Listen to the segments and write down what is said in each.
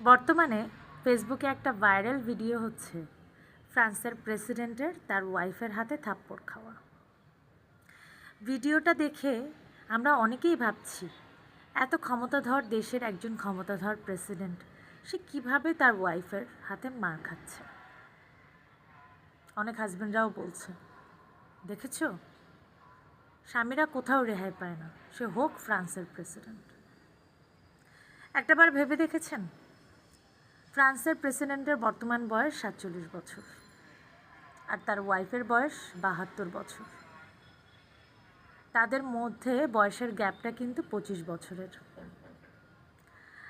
বর্তমানে ফেসবুকে একটা ভাইরাল ভিডিও হচ্ছে ফ্রান্সের প্রেসিডেন্টের তার ওয়াইফের হাতে থাপ্পড় খাওয়া। ভিডিওটা দেখে আমরা অনেকেই ভাবছি, এত ক্ষমতাধর দেশের একজন ক্ষমতাধর প্রেসিডেন্ট, সে কীভাবে তার ওয়াইফের হাতে মার খাচ্ছে? অনেক হাজব্যান্ডরাও বলছে, দেখেছ? স্বামীরা কোথাও রেহাই পায় না, সে হোক ফ্রান্সের প্রেসিডেন্ট। একটাবার ভেবে দেখেছেন? ফ্রান্সের প্রেসিডেন্টের বর্তমান বয়স সাতচল্লিশ বছর আর তার ওয়াইফের বয়স বাহাত্তর বছর। তাদের মধ্যে বয়সের গ্যাপটা কিন্তু পঁচিশ বছরের।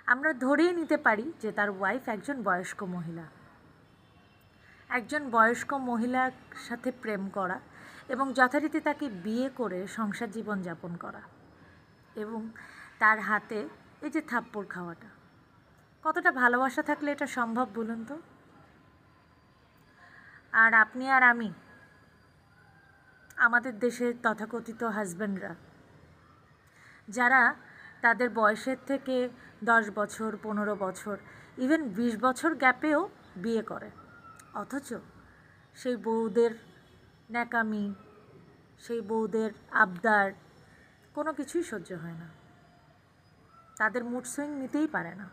আমরা ধরেই নিতে পারি যে তার ওয়াইফ একজন বয়স্ক মহিলা। একজন বয়স্ক মহিলার সাথে প্রেম করা এবং যথারীতি তাকে বিয়ে করে সংসার জীবন যাপন করা এবং তার হাতে এই যে থাপ্পড় খাওয়াটা। কতটা ভালোবাসা থাকলে এটা সম্ভব বলুন তো? আর আপনি আর আমি, আমাদের দেশের তথাকথিত হাজব্যান্ডরা যারা তাদের বয়সের থেকে দশ বছর, পনেরো বছর ইভেন বিশ বছর গ্যাপেও বিয়ে করে। অথচ সেই বউদের ন্যাকামি, সেই বউদের আবদার, কোনো কিছুই সহ্য হয় না। তাদের মুড সুইং নিতেই পারে না।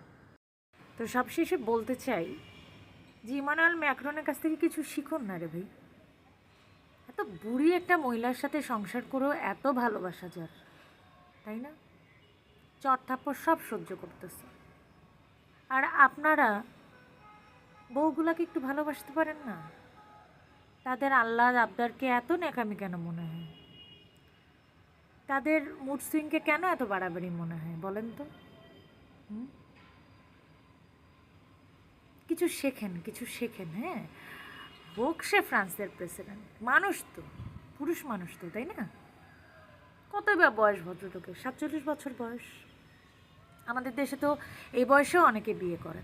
তো সবশেষে বলতে চাই যে ইমানুয়াল ম্যাক্রনের কাছ থেকে কিছু শিখুন না রে ভাই। এত বুড়ি একটা মহিলার সাথে সংসার করেও এত ভালোবাসা যার, তাই না? চট থাপ্পড় সব সহ্য করতেছে। আর আপনারা বউগুলাকে একটু ভালোবাসতে পারেন না? তাদের আল্লাহ আবদারকে এত নেকামি কেন মনে হয়? তাদের মুড সুইংকে কেন এত বাড়াবাড়ি মনে হয় বলেন তো? হুম? কিছু শেখেন কিছু শেখেন হ্যাঁ? হোক ফ্রান্সের প্রেসিডেন্ট। মানুষ তো, পুরুষ মানুষ তো, তাই না? কত বা বয়স ভদ্রলোকের? সাতচল্লিশ বছর বয়স। আমাদের দেশে তো এই বয়সেও অনেকে বিয়ে করেন।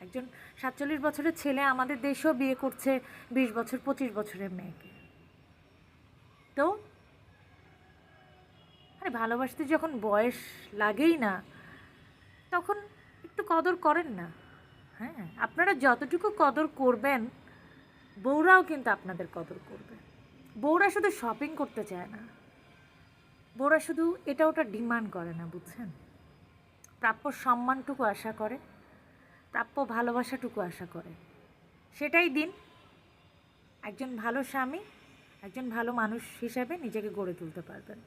একজন সাতচল্লিশ বছরের ছেলে আমাদের দেশেও বিয়ে করছে বিশ বছর, পঁচিশ বছরের মেয়েকে। তো? আরে ভালোবাসতে যখন বয়স লাগেই না, তখন একটু কদর করেন না। হ্যাঁ আপনারা যতটুকু কদর করবেন, বউরাও কিন্তু আপনাদের কদর করবে। বউরা শুধু শপিং করতে চায় না। বউরা শুধু এটা ওটা ডিমান্ড করে না, বুঝছেন? প্রাপ্য সম্মানটুকু আশা করে, প্রাপ্য ভালোবাসাটুকু আশা করে। সেটাই দিন। একজন ভালো স্বামী, একজন ভালো মানুষ হিসাবে নিজেকে গড়ে তুলতে পারবেন।